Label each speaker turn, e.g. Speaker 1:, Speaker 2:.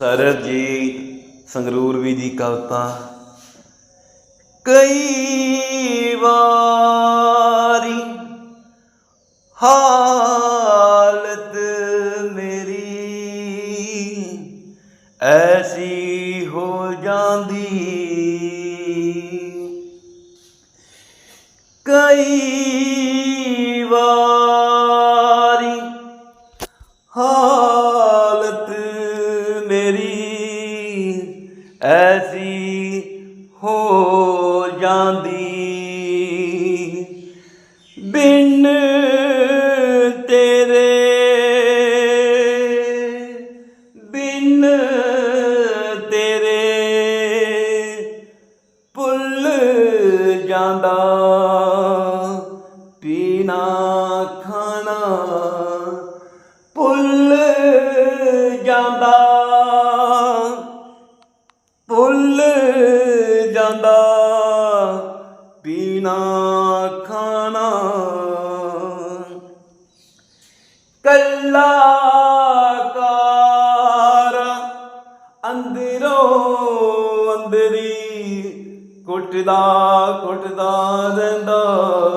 Speaker 1: Sir ਜੀ ਸੰਗਰੂਰ ਵੀ ਦੀ ਕਵਿਤਾ। ਕਈ ਵਾਰੀ ਹਾਲਤ ਮੇਰੀ ਐਸੀ ਹੋ ਜਾਂਦੀ। ਕਈ ਐਸੀ ਹੋ ਜਾਂਦੀ। ਬਿਨ ਤੇਰੇ ਬਿਨ ਤੇਰੇ ਭੁੱਲ ਜਾਂਦਾ। ਪੀਣਾ ਖਾਣਾ ਭੁੱਲ ਜਾਂਦਾ। ਜਾਂਦਾ ਪੀਣਾ ਖਾਣਾ। ਕੱਲਾ ਕਾਰ ਅੰਦਰੋਂ ਅੰਦਰੀ ਕੁੱਟਦਾ ਕੁੱਟਦਾ ਰਹਿੰਦਾ।